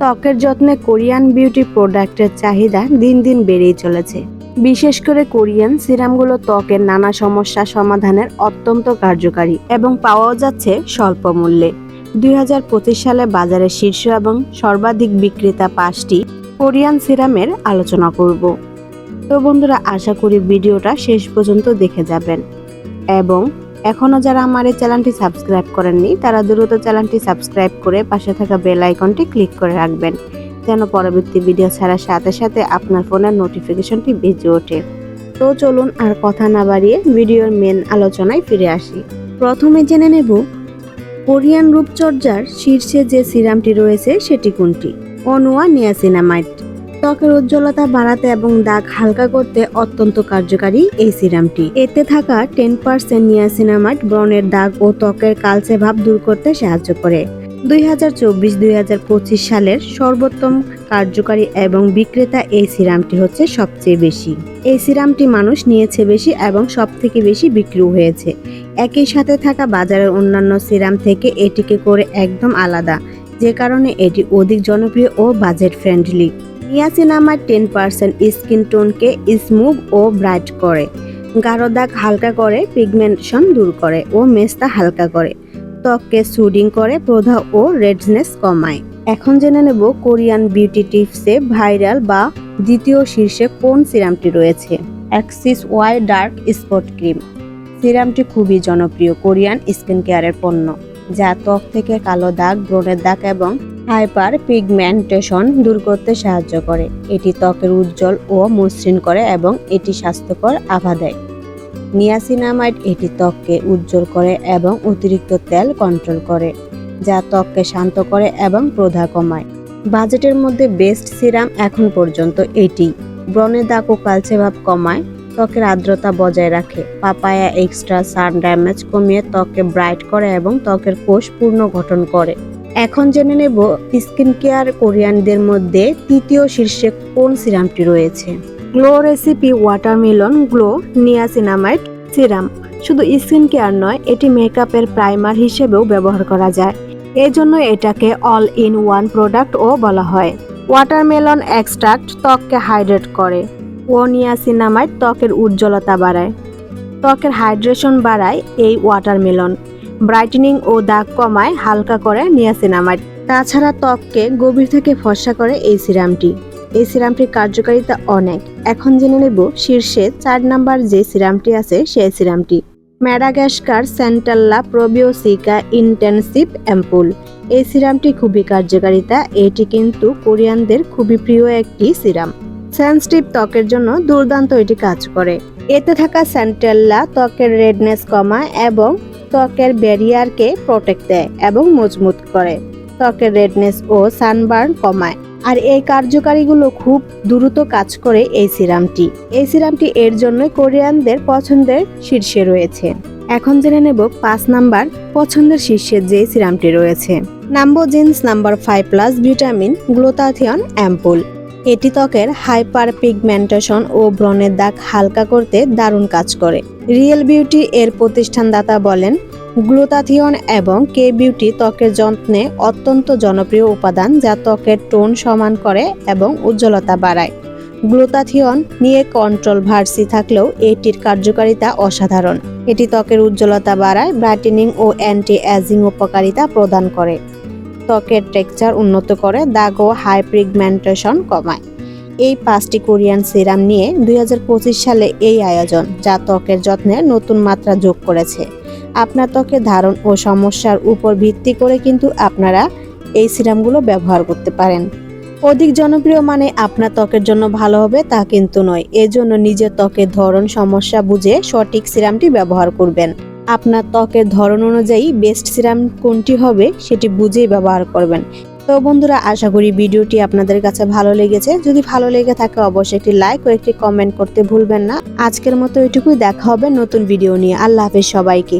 ত্বকের যত্নে Korean beauty প্রোডাক্টের চাহিদা দিন দিন বেড়েই চলেছে। বিশেষ করে কোরিয়ান সিরামগুলো ত্বকের নানা সমস্যা সমাধানের অত্যন্ত কার্যকারী এবং পাওয়াও যাচ্ছে স্বল্প মূল্যে। দুই হাজার পঁচিশ সালে বাজারে শীর্ষ এবং সর্বাধিক বিক্রেতা পাঁচটি কোরিয়ান সিরামের আলোচনা করব। তো বন্ধুরা, আশা করি ভিডিওটা শেষ পর্যন্ত দেখে যাবেন। এবং এখনও যারা আমার এই চ্যানেলটি সাবস্ক্রাইব করেননি, তারা দ্রুত চ্যানেলটি সাবস্ক্রাইব করে পাশে থাকা বেল আইকনটি ক্লিক করে রাখবেন, যেন পরবর্তী ভিডিও ছাড়ার সাথে সাথে আপনার ফোনের নোটিফিকেশনটি বেজে ওঠে। তো চলুন আর কথা না বাড়িয়ে ভিডিওর মেন আলোচনায় ফিরে আসি। প্রথমে জেনে নেব, কোরিয়ান রূপচর্যার শীর্ষে যে সিরামটি রয়েছে, সেটি কোনটি? Anua niacinamide. ত্বকের উজ্জ্বলতা বাড়াতে এবং দাগ হালকা করতে অত্যন্ত কার্যকারী এই সিরামটি। এতে থাকা টেন পার্সেন্ট নিয়াসিনামাইড ব্রণের দাগ ও ত্বকের কালচে ভাব দূর করতে সাহায্য করে। দুই হাজার চব্বিশ দুই হাজার পঁচিশ সালের সর্বোত্তম কার্যকারী এবং বিক্রেতা এই সিরামটি হচ্ছে সবচেয়ে বেশি। এই সিরামটি মানুষ নিয়েছে বেশি এবং সব থেকে বেশি বিক্রিও হয়েছে। একই সাথে থাকা বাজারের অন্যান্য সিরাম থেকে এটিকে করে একদম আলাদা, যে কারণে এটি অধিক জনপ্রিয় ও budget friendly. Niacinamide ten percent skin টোনকে smooth ও ব্রাইট করে। গাঢ় দাগ হালকা করে, পিগমেন্টেশন দূর করে ও মেস্তা হালকা করে। ত্বককে সুডিং করে, প্রধা ও রেডনেস কমায়। এখন জেনে নেব কোরিয়ান বিউটি টিপসে ভাইরাল বা দ্বিতীয় শীর্ষে কোন সিরামটি রয়েছে। Axis Y dark spot cream. সিরামটি খুবই জনপ্রিয় কোরিয়ান স্কিন কেয়ারের পণ্য, যা ত্বক থেকে কালো দাগ, ব্রণের দাগ এবং হাইপার পিগমেন্টেশন দূর করতে সাহায্য করে। এটি ত্বকের উজ্জ্বল ও মসৃণ করে এবং এটি স্বাস্থ্যকর আভা দেয়। নিয়াসিনামাইড এটি ত্বককে উজ্জ্বল করে এবং অতিরিক্ত তেল কন্ট্রোল করে, যা ত্বককে শান্ত করে এবং প্রধা কমায়। বাজেটের মধ্যে বেস্ট সিরাম এখন পর্যন্ত এটি। ব্রণের দাগ ও কালচে ভাব কমায়, ত্বকের আর্দ্রতা বজায় রাখে। পাপায়া এক্সট্রা সান ড্যামেজ কমিয়ে ত্বককে ব্রাইট করে এবং ত্বকের কোষ পূর্ণ গঠন করে। এখন জেনে নেব স্কিন কেয়ার কোরিয়ানদের মধ্যে তৃতীয় শীর্ষে কোন সিরামটি রয়েছে। Glow recipe watermelon glow niacinamide serum. শুধু স্কিন কেয়ার নয়, এটি মেকআপের প্রাইমার হিসেবেও ব্যবহার করা যায়। এই জন্য এটাকে অল ইন ওয়ান প্রোডাক্টও বলা হয়। ওয়াটারমেলন এক্সট্রাক্ট ত্বককে হাইড্রেট করে ও নিয়াসিনামাইড ত্বকের উজ্জ্বলতা বাড়ায়। ত্বকের হাইড্রেশন বাড়ায় এই ওয়াটারমেলন। ব্রাইটেনিং ও দাগ কমায় হালকা করে নিয়াসিনামাইড। তাছাড়া ত্বককে গভীর থেকে ফর্সা করে এই সিরামটি। এই সিরামটির কার্যকারিতা অনেক। এখন জেনে নেব শীর্ষে চার নাম্বার যে সিরামটি আছে সেই সিরামটি। Madagascar centella probiocica, intensive ampoule. এই সিরামটি খুবই কার্যকারিতা। এটি কিন্তু কোরিয়ানদের খুবই প্রিয় একটি সিরাম। সেন্সিটিভ ত্বকের জন্য দুর্দান্ত এটি কাজ করে। এতে থাকা স্যান্টেল্লা ত্বকের রেডনেস কমায় এবং ত্বকের ব্যারিয়ারকে প্রোটেক্ট দেয় এবং মজবুত করে। ত্বকের রেডনেস ও সানবার্ন কমায়। আর এই কার্যকারীগুলো খুব দ্রুত কাজ করে এই সিরামটি। এই সিরামটি এর জন্য কোরিয়ানদের পছন্দের শীর্ষে রয়েছে। এখন জেনে নেব পাঁচ নাম্বার পছন্দের শীর্ষে যে সিরামটি রয়েছে। Numbuzin number five plus vitamin glutathione ampoule এটি ত্বকের হাইপার পিগমেন্টেশন ও ব্রণের দাগ হালকা করতে দারুণ কাজ করে। রিয়েল বিউটি এর প্রতিষ্ঠানদাতা বলেন, গ্লুতাথিয়ন এবং কে বিউটি ত্বকের যত্নে অত্যন্ত জনপ্রিয় উপাদান যা ত্বকের টোন সমান করে এবং উজ্জ্বলতা বাড়ায়। গ্লুতাথিয়ন নিয়ে কন্ট্রোল ভার্সি থাকলেও এটির কার্যকারিতা অসাধারণ। এটি ত্বকের উজ্জ্বলতা বাড়ায়, ব্রাইটেনিং ও অ্যান্টি অ্যাজিং উপকারিতা প্রদান করে। ত্বকের টেক্সচার উন্নত করে, দাগ ও হাই পিগমেন্টেশন কমায়। এই পাঁচটি কোরিয়ান সিরাম নিয়ে দু হাজার পঁচিশ সালে এই আয়োজন, যা ত্বকের যত্নে নতুন মাত্রা যোগ করেছে। আপনার ত্বকের ধারণ ও সমস্যার উপর ভিত্তি করে কিন্তু আপনারা এই সিরামগুলো ব্যবহার করতে পারেন। অধিক জনপ্রিয় মানে আপনার ত্বকের জন্য ভালো হবে তা কিন্তু নয়। এজন্য নিজের ত্বকের ধরন, সমস্যা বুঝে সঠিক সিরামটি ব্যবহার করবেন। আপনার ত্বকের ধরন অনুযায়ী বেস্ট সিরাম কোনটি হবে সেটি বুঝেই ব্যবহার করবেন। তো বন্ধুরা, আশা করি ভিডিওটি আপনাদের কাছে ভালো লেগেছে। যদি ভালো লেগে থাকে, অবশ্যই একটি লাইক ও একটি কমেন্ট করতে ভুলবেন না। আজকের মতো এটুকুই, দেখা হবে নতুন ভিডিও নিয়ে। আল্লাহ হাফেজ সবাইকে।